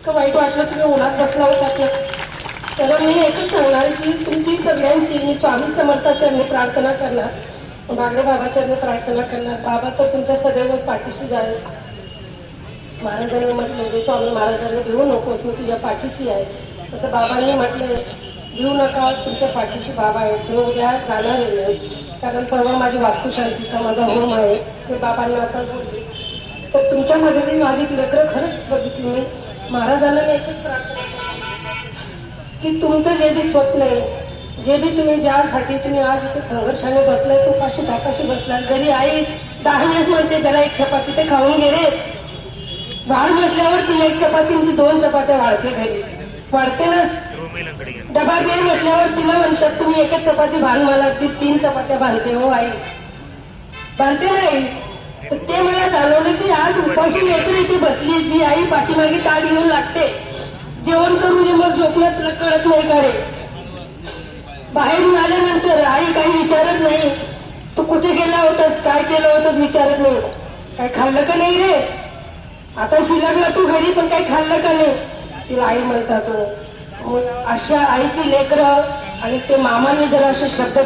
इतकं वाईट वाटलं तुम्ही उन्हात बसला होता तर तर मी एकच सांगणार की तुमची सगळ्यांची मी स्वामी समर्थाच्याने प्रार्थना करणार बागडे बाबाच्याने प्रार्थना करणार. बाबा तर तुमच्या सदैव पाठीशी जाईल. महाराजांनी म्हटले जे स्वामी महाराजांनी भिवू नकोस मी तुझ्या पाठीशी आहे. तसं बाबांनी म्हटले भिवू नका तुमच्या पाठीशी बाबा आहे मी उद्या जाणार आहे कारण परवा माझी वास्तुशांतीचा माझा होम आहे. ते बाबांना आता बोलले. तर तुमच्यामध्ये मी माझी लेकरं खरंच बघितली मी महाराजांना मी एकच प्रार्थना की तुमचं जे बी स्वप्न आहे जे बी तुम्ही ज्यासाठी तुम्ही आज इथे संघर्षाने बसलाय तू पाशी धाकाशी बसलाय घरी आई दहा वेळेस म्हणते त्याला एक चपाती ते खाऊन गेले वाढ म्हटल्यावर ती एक चपाती म्हणजे दोन चपात्या वाढते घरी. वाढते ना? डबा घे म्हटल्यावर तिला म्हणतात तुम्ही एकच चपाती भान मला ती तीन चपात्या बांधते हो आई. बांधते नाही तर ते मला जाणवलं की आज उपाशी लेकर इथे बसली जी आई पाठीमागे ताट घेऊन लागते. जेवण करू दे मग झोपण्यात तुला कळत नाही का रे? बाहेरून आल्यानंतर आई काही विचारत नाही. तू कुठे गेला होतास? काय केलं होतंस? विचारत नाही. काय खाल्लं का नाही रे? आता शिलागला तू घरी पण काही खाल्लं का नाही? तिला आई म्हणतात मग अशा आईची लेकरं आणि ते मामाने जर असे शब्द